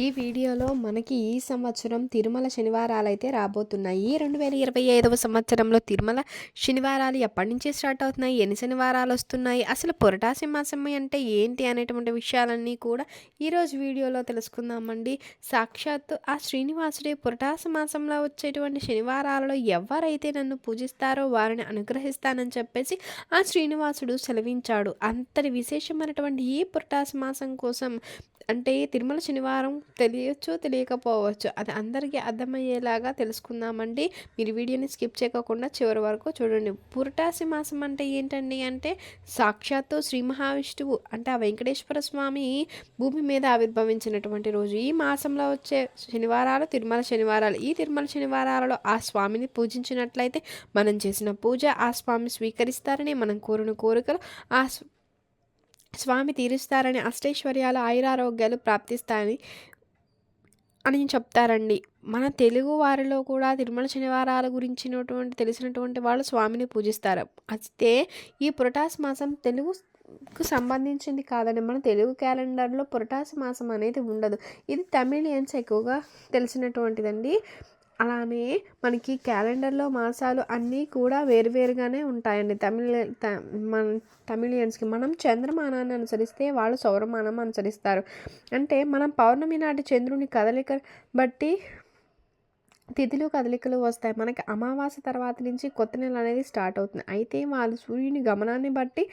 ఈ వీడియోలో మనకి ఈ సంవత్సరం తిరుమల శనివారాలు అయితే రాబోతున్నాయి. ఈ రెండు వేల ఇరవై ఐదవ సంవత్సరంలో తిరుమల శనివారాలు ఎప్పటి నుంచి స్టార్ట్ అవుతున్నాయి? ఎన్ని శనివారాలు వస్తున్నాయి? అసలు పొరటాసి మాసం అంటే ఏంటి అనేటువంటి విషయాలన్నీ కూడా ఈరోజు వీడియోలో తెలుసుకుందామండి. సాక్షాత్తు ఆ శ్రీనివాసుడే పురటాసి మాసంలో వచ్చేటువంటి శనివారాలలో ఎవరైతే నన్ను పూజిస్తారో వారిని అనుగ్రహిస్తానని చెప్పేసి ఆ శ్రీనివాసుడు సెలవించాడు. అంతటి విశేషమైనటువంటి ఈ పురటాసి మాసం కోసం అంటే తిరుమల శనివారం తెలియచ్చు తెలియకపోవచ్చు. అది అందరికీ అర్థమయ్యేలాగా తెలుసుకుందామండి. మీరు వీడియోని స్కిప్ చేయకుండా చివరి వరకు చూడండి. పురటాసి మాసం అంటే ఏంటండి అంటే సాక్షాత్తు శ్రీ మహావిష్ణువు అంటే ఆ వెంకటేశ్వర స్వామి భూమి మీద ఆవిర్భవించినటువంటి రోజు. ఈ మాసంలో వచ్చే శనివారాలు తిరుమల శనివారాలు. ఈ తిరుమల శనివారాలలో ఆ స్వామిని పూజించినట్లయితే మనం చేసిన పూజ ఆ స్వామి స్వీకరిస్తారని మనం కోరిన కోరికలు ఆ స్వామి తీరుస్తారని అష్టైశ్వర్యాలు ఆయురారోగ్యాలు ప్రాప్తిస్తాయని అని చెప్తారండి. మన తెలుగు వారిలో కూడా తిరుమల శనివారాల గురించినటువంటి తెలిసినటువంటి వాళ్ళు స్వామిని పూజిస్తారు. అయితే ఈ పురటాస్ మాసం తెలుగు కు సంబంధించింది కాదండి. మన తెలుగు క్యాలెండర్లో పురటాసి మాసం అనేది ఉండదు. ఇది తమిళియన్స్ ఎక్కువగా తెలిసినటువంటిదండి. అలానే మనకి క్యాలెండర్లో మాసాలు అన్నీ కూడా వేరువేరుగానే ఉంటాయండి. తమిళ మన తమిళియన్స్కి మనం చంద్రమానాన్ని అనుసరిస్తే వాళ్ళు సౌరమానం అనుసరిస్తారు. అంటే మనం పౌర్ణమి నాటి చంద్రుని కదలిక బట్టి తిథులు కదలికలు వస్తాయి. మనకి అమావాస్య తర్వాత నుంచి కొత్త నెల అనేది స్టార్ట్ అవుతుంది. అయితే వాళ్ళు సూర్యుని గమనాన్ని బట్టి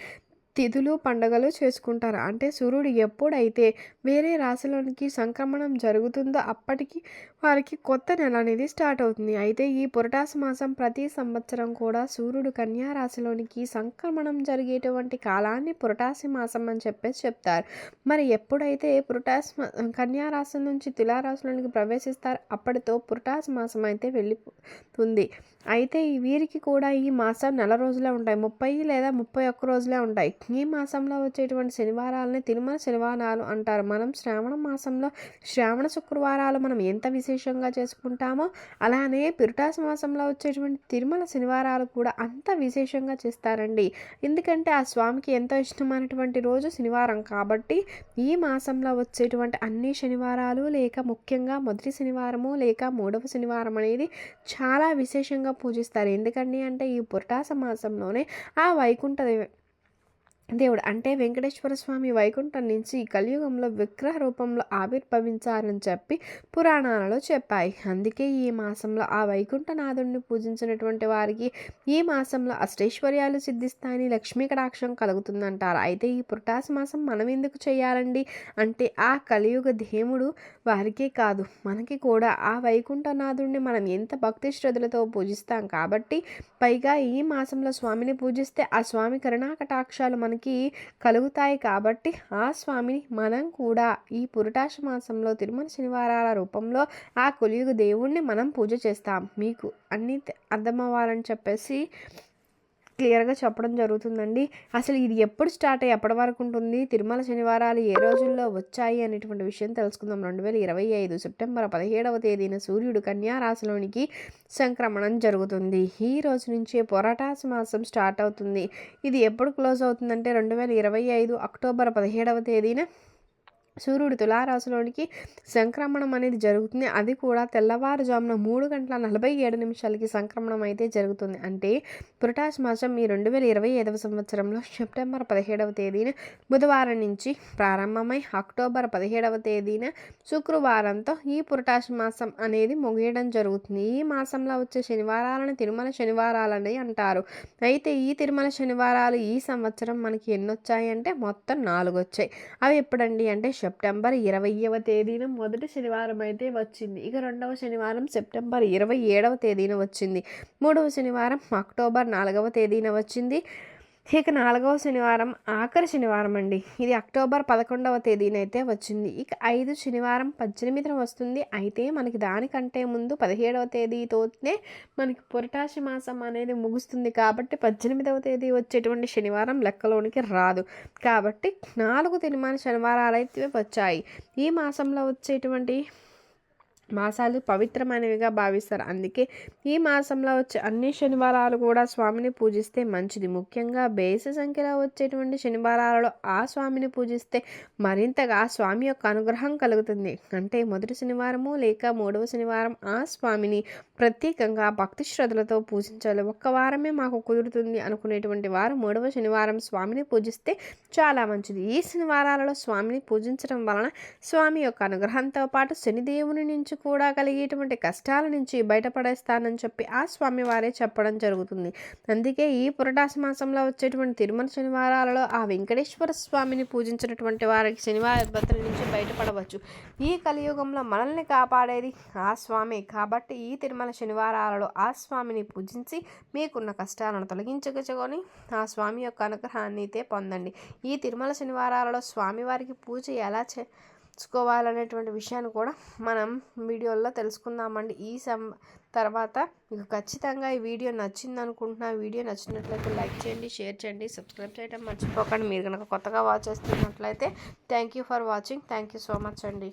తిథులు పండుగలు చేసుకుంటారు. అంటే సూర్యుడు ఎప్పుడైతే వేరే రాశిలోనికి సంక్రమణం జరుగుతుందో అప్పటికి వారికి కొత్త నెల అనేది స్టార్ట్ అవుతుంది. అయితే ఈ పురటాసి మాసం ప్రతి సంవత్సరం కూడా సూర్యుడు కన్యా రాశిలోనికి సంక్రమణం జరిగేటువంటి కాలాన్ని పురటాసి మాసం అని చెప్పేసి చెప్తారు. మరి ఎప్పుడైతే పురటాసి కన్యా రాశి నుంచి తులారాశిలోనికి ప్రవేశిస్తారు అప్పటితో పురటాసి మాసం అయితే వెళ్ళిపోతుంది. అయితే వీరికి కూడా ఈ మాసం నెల రోజులే ఉంటాయి. ముప్పై లేదా ముప్పై ఒక్క రోజులే ఉంటాయి. ఈ మాసంలో వచ్చేటువంటి శనివారాలని తిరుమల శనివారాలు అంటారు. మనం శ్రావణ మాసంలో శ్రావణ శుక్రవారాలు మనం ఎంత విశేషంగా చేసుకుంటామో అలానే పిరుటాస మాసంలో వచ్చేటువంటి తిరుమల శనివారాలు కూడా అంత విశేషంగా చేస్తారండి. ఎందుకంటే ఆ స్వామికి ఎంతో ఇష్టమైనటువంటి రోజు శనివారం కాబట్టి ఈ మాసంలో వచ్చేటువంటి అన్ని శనివారాలు లేక ముఖ్యంగా మొదటి శనివారము లేక మూడవ శనివారం అనేది చాలా విశేషంగా పూజిస్తారు. ఎందుకండి అంటే ఈ పురటాస మాసంలోనే ఆ వైకుంఠ దేవుడు అంటే వెంకటేశ్వర స్వామి వైకుంఠం నుంచి కలియుగంలో విగ్రహ రూపంలో ఆవిర్భవించారని చెప్పి పురాణాలలో చెప్పాయి. అందుకే ఈ మాసంలో ఆ వైకుంఠనాథుడిని పూజించినటువంటి వారికి ఈ మాసంలో అష్టైశ్వర్యాలు సిద్ధిస్తాయని లక్ష్మీ కటాక్షం కలుగుతుందంటారు. అయితే ఈ పురటాస మాసం మనం ఎందుకు చేయాలండి? అంటే ఆ కలియుగ దేవుడు వారికే కాదు మనకి కూడా ఆ వైకుంఠనాథుడిని మనం ఎంత భక్తి శ్రద్ధలతో పూజిస్తాం. కాబట్టి పైగా ఈ మాసంలో స్వామిని పూజిస్తే ఆ స్వామి కరుణాకటాక్షాలు మనకి మనకి కలుగుతాయి కాబట్టి ఆ స్వామిని మనం కూడా ఈ పురటాశ మాసంలో తిరుమల శనివారాల రూపంలో ఆ కొలియుగు దేవుణ్ణి మనం పూజ చేస్తాం. మీకు అన్నీ అర్థమవ్వాలని చెప్పేసి క్లియర్గా చెప్పడం జరుగుతుందండి. అసలు ఇది ఎప్పుడు స్టార్ట్ అయ్యి ఎప్పటి వరకు ఉంటుంది? తిరుమల శనివారాలు ఏ రోజుల్లో వచ్చాయి అనేటువంటి విషయం తెలుసుకుందాం. రెండు వేల ఇరవై ఐదు సెప్టెంబర్ పదిహేడవ తేదీన సూర్యుడు కన్యా రాశిలోనికి సంక్రమణం జరుగుతుంది. ఈ రోజు నుంచే పొరటాసి మాసం స్టార్ట్ అవుతుంది. ఇది ఎప్పుడు క్లోజ్ అవుతుందంటే రెండు వేల ఇరవై ఐదు అక్టోబర్ పదిహేడవ తేదీన సూర్యుడు తులారాశిలోనికి సంక్రమణం అనేది జరుగుతుంది. అది కూడా తెల్లవారుజామున మూడు గంటల నలభై ఏడు నిమిషాలకి సంక్రమణం అయితే జరుగుతుంది. అంటే పురటాస్ మాసం ఈ రెండు వేల ఇరవై ఐదవ సంవత్సరంలో సెప్టెంబర్ పదిహేడవ తేదీన బుధవారం నుంచి ప్రారంభమై అక్టోబర్ పదిహేడవ తేదీన శుక్రవారంతో ఈ పురటాష్ మాసం అనేది ముగియడం జరుగుతుంది. ఈ మాసంలో వచ్చే శనివారాలను తిరుమల శనివారాలని అంటారు. అయితే ఈ తిరుమల శనివారాలు ఈ సంవత్సరం మనకి ఎన్నొచ్చాయంటే అంటే మొత్తం నాలుగు వచ్చాయి అవి ఎప్పుడండి? అంటే సెప్టెంబర్ ఇరవైవ తేదీన మొదటి శనివారం అయితే వచ్చింది. ఇక రెండవ శనివారం సెప్టెంబర్ ఇరవై ఏడవ తేదీన వచ్చింది. మూడవ శనివారం అక్టోబర్ నాలుగవ తేదీన వచ్చింది. ఇక నాలుగవ శనివారం ఆఖరి శనివారం అండి. ఇది అక్టోబర్ పదకొండవ తేదీనైతే వచ్చింది. ఇక ఐదు శనివారం పద్దెనిమిదిన వస్తుంది. అయితే మనకి దానికంటే ముందు పదిహేడవ తేదీతోనే మనకి పురటాసి మాసం అనేది ముగుస్తుంది కాబట్టి పద్దెనిమిదవ తేదీ వచ్చేటువంటి శనివారం లెక్కలోనికి రాదు. కాబట్టి నాలుగు తిరుమల శనివారాలు అయితే వచ్చాయి. ఈ మాసంలో వచ్చేటువంటి మాసాలు పవిత్రమైనవిగా భావిస్తారు. అందుకే ఈ మాసంలో వచ్చే అన్ని శనివారాలు కూడా స్వామిని పూజిస్తే మంచిది. ముఖ్యంగా బేసి సంఖ్యలో వచ్చేటువంటి శనివారాలలో ఆ స్వామిని పూజిస్తే మరింతగా ఆ స్వామి యొక్క అనుగ్రహం కలుగుతుంది. అంటే మొదటి శనివారము లేక మూడవ శనివారం ఆ స్వామిని ప్రత్యేకంగా భక్తి శ్రద్ధలతో పూజించాలి. ఒక్క వారమే మాకు కుదురుతుంది అనుకునేటువంటి వారు మూడవ శనివారం స్వామిని పూజిస్తే చాలా మంచిది. ఈ శనివారాలలో స్వామిని పూజించడం వలన స్వామి యొక్క అనుగ్రహంతో పాటు శనిదేవుని నుంచి కూడా కలిగేటువంటి కష్టాల నుంచి బయటపడేస్తానని చెప్పి ఆ స్వామి వారే చెప్పడం జరుగుతుంది. అందుకే ఈ పురటాసి మాసంలో వచ్చేటువంటి తిరుమల శనివారాలలో ఆ వెంకటేశ్వర స్వామిని పూజించినటువంటి వారికి శనివార ఇబ్బందుల నుంచి బయటపడవచ్చు. ఈ కలియుగంలో మనల్ని కాపాడేది ఆ స్వామి. కాబట్టి ఈ తిరుమల శనివారాలలో ఆ స్వామిని పూజించి మీకున్న కష్టాలను తొలగించుకొని ఆ స్వామి యొక్క అనుగ్రహాన్ని అయితే పొందండి. ఈ తిరుమల శనివారాలలో స్వామివారికి పూజ ఎలా చే చేసుకోవాలనేటువంటి విషయాన్ని కూడా మనం వీడియోలో తెలుసుకుందామండి. ఈ సం తర్వాత మీకు ఖచ్చితంగా ఈ వీడియో నచ్చింది అనుకుంటున్నా వీడియో నచ్చినట్లయితే లైక్ చేయండి షేర్ చేయండి సబ్స్క్రైబ్ చేయడం మర్చిపోకండి. మీరు కనుక కొత్తగా వాచ్ చేస్తున్నట్లయితే thank you for watching. Thank you so much అండి.